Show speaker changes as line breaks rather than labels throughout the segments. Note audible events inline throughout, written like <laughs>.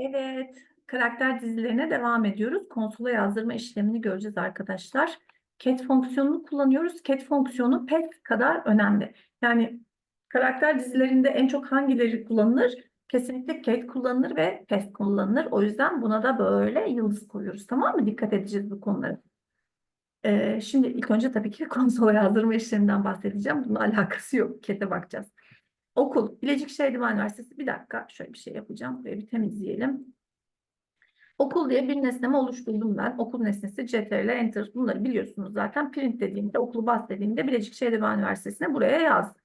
Evet, karakter dizilerine devam ediyoruz. Konsola yazdırma işlemini göreceğiz arkadaşlar. Cat fonksiyonunu kullanıyoruz. Cat fonksiyonu pet kadar önemli. Yani karakter dizilerinde en çok hangileri kullanılır? Kesinlikle cat kullanılır ve pest kullanılır. O yüzden buna da böyle yıldız koyuyoruz. Tamam mı? Dikkat edeceğiz bu konulara. Ee, şimdi ilk önce tabii ki <laughs> konsola yazdırma işleminden bahsedeceğim. Bunun alakası yok. Cat'e bakacağız. Okul, Bilecik Şehir Divan Üniversitesi. Bir dakika şöyle bir şey yapacağım. Burayı bir temizleyelim. Okul diye bir nesnemi oluşturdum ben. Okul nesnesi CTRL Enter. Bunları biliyorsunuz zaten. Print dediğimde, okulu bas dediğimde Bilecik Şehir Divan Üniversitesi'ne buraya yazdım.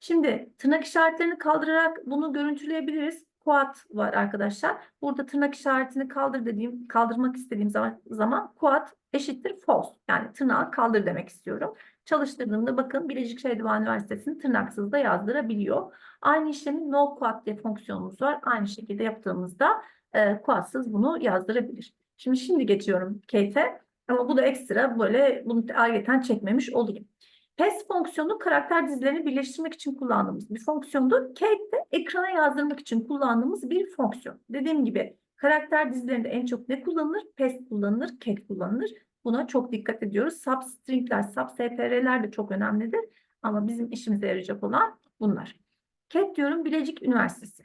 Şimdi tırnak işaretlerini kaldırarak bunu görüntüleyebiliriz. Quad var arkadaşlar. Burada tırnak işaretini kaldır dediğim, kaldırmak istediğim zaman, zaman quad eşittir false. Yani tırnağı kaldır demek istiyorum. Çalıştırdığımda bakın Bilecik Şehir Divan Üniversitesi'ni tırnaksız da yazdırabiliyor. Aynı işlemi no quad diye fonksiyonumuz var. Aynı şekilde yaptığımızda e, quadsız bunu yazdırabilir. Şimdi şimdi geçiyorum Kate'e. Ama bu da ekstra böyle bunu ayrıca çekmemiş olayım. PES fonksiyonu karakter dizilerini birleştirmek için kullandığımız bir fonksiyondur. Kate de ekrana yazdırmak için kullandığımız bir fonksiyon. Dediğim gibi karakter dizilerinde en çok ne kullanılır? PES kullanılır, Kate kullanılır. Buna çok dikkat ediyoruz. Substringler, substr'ler de çok önemlidir. Ama bizim işimize yarayacak olan bunlar. Cat diyorum Bilecik Üniversitesi.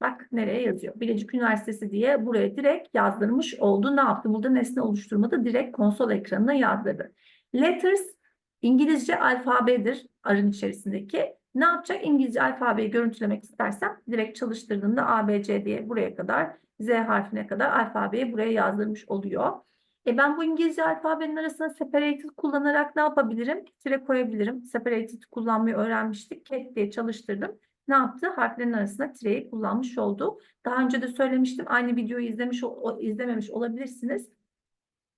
Bak nereye yazıyor. Bilecik Üniversitesi diye buraya direkt yazdırmış oldu. Ne yaptı? Burada nesne oluşturmadı. Direkt konsol ekranına yazdırdı. Letters İngilizce alfabedir arın içerisindeki. Ne yapacak? İngilizce alfabeyi görüntülemek istersem direkt çalıştırdığımda A, B, C diye buraya kadar Z harfine kadar alfabeyi buraya yazdırmış oluyor. E ben bu İngilizce alfabenin arasına separated kullanarak ne yapabilirim? Tire koyabilirim. Separated kullanmayı öğrenmiştik. Cat diye çalıştırdım. Ne yaptı? Harflerin arasına tireyi kullanmış oldu. Daha önce de söylemiştim. Aynı videoyu izlemiş izlememiş olabilirsiniz.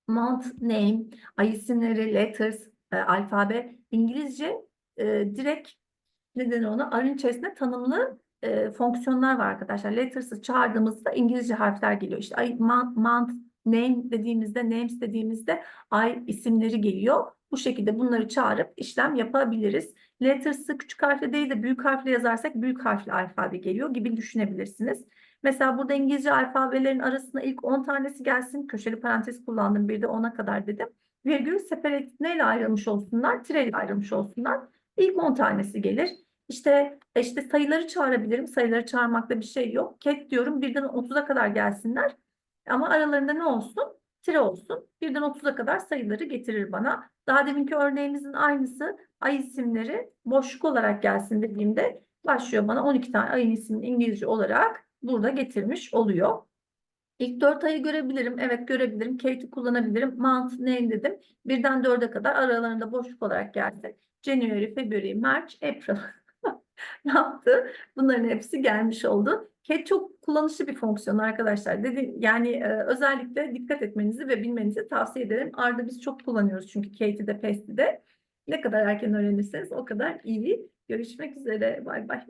Month, name, ay isimleri, letters, e, alfabe İngilizce e, direkt neden ona arın içerisinde tanımlı e, fonksiyonlar var arkadaşlar. Letters'ı çağırdığımızda İngilizce harfler geliyor. İşte month, month, name dediğimizde, names dediğimizde ay isimleri geliyor. Bu şekilde bunları çağırıp işlem yapabiliriz. Letters'ı küçük harfle değil de büyük harfle yazarsak büyük harfli alfabe geliyor gibi düşünebilirsiniz. Mesela burada İngilizce alfabelerin arasına ilk 10 tanesi gelsin. Köşeli parantez kullandım bir de 10'a kadar dedim virgül separate neyle ayrılmış olsunlar? Tire ile ayrılmış olsunlar. İlk 10 tanesi gelir. İşte işte sayıları çağırabilirim. Sayıları çağırmakta bir şey yok. Cat diyorum birden 30'a kadar gelsinler. Ama aralarında ne olsun? Tire olsun. Birden 30'a kadar sayıları getirir bana. Daha deminki örneğimizin aynısı ay isimleri boşluk olarak gelsin dediğimde başlıyor bana 12 tane ayın ismini İngilizce olarak burada getirmiş oluyor. İlk dört ayı görebilirim. Evet görebilirim. Kate'i kullanabilirim. Month name dedim. Birden dörde kadar aralarında boşluk olarak gelsin. January, February, March, April. <laughs> ne yaptı? Bunların hepsi gelmiş oldu. Kate çok kullanışlı bir fonksiyon arkadaşlar. Dedi, yani e, özellikle dikkat etmenizi ve bilmenizi tavsiye ederim. Arda biz çok kullanıyoruz çünkü Kate'i de Pest'i de. Ne kadar erken öğrenirseniz o kadar iyi. Görüşmek üzere. Bay bay.